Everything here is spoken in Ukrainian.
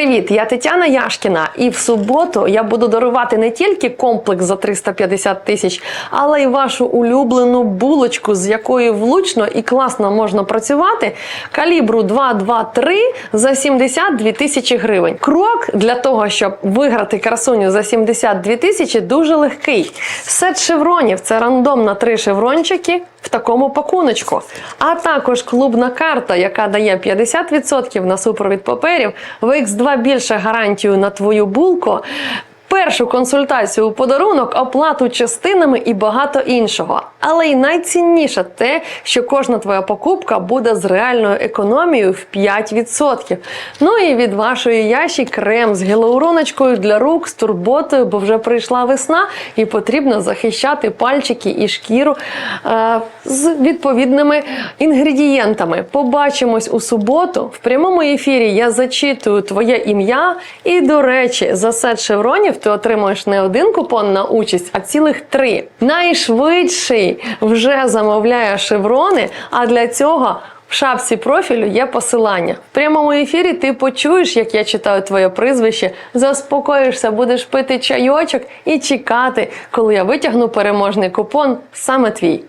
Привіт, я Тетяна Яшкіна, і в суботу я буду дарувати не тільки комплекс за 350 тисяч, але й вашу улюблену булочку, з якою влучно і класно можна працювати. Калібру 223 за 72 тисячі гривень. Крок для того, щоб виграти красуню за 72 тисячі, дуже легкий. Сет шевронів це рандом на три шеврончики в такому пакуночку. А також клубна карта, яка дає 50% на супровід паперів, в X2 більше гарантію на твою булку. Першу консультацію у подарунок, оплату частинами і багато іншого. Але й найцінніше те, що кожна твоя покупка буде з реальною економією в 5%. Ну і від вашої яші крем з гіалуроночкою для рук з турботою, бо вже прийшла весна і потрібно захищати пальчики і шкіру е, з відповідними інгредієнтами. Побачимось у суботу. В прямому ефірі я зачитую твоє ім'я. І, до речі, за сет шевронів ти отримуєш не один купон на участь, а цілих три. Найшвидший вже замовляє шеврони, а для цього. В шапці профілю є посилання. В прямому ефірі ти почуєш, як я читаю твоє прізвище, заспокоїшся, будеш пити чайочок і чекати, коли я витягну переможний купон саме твій.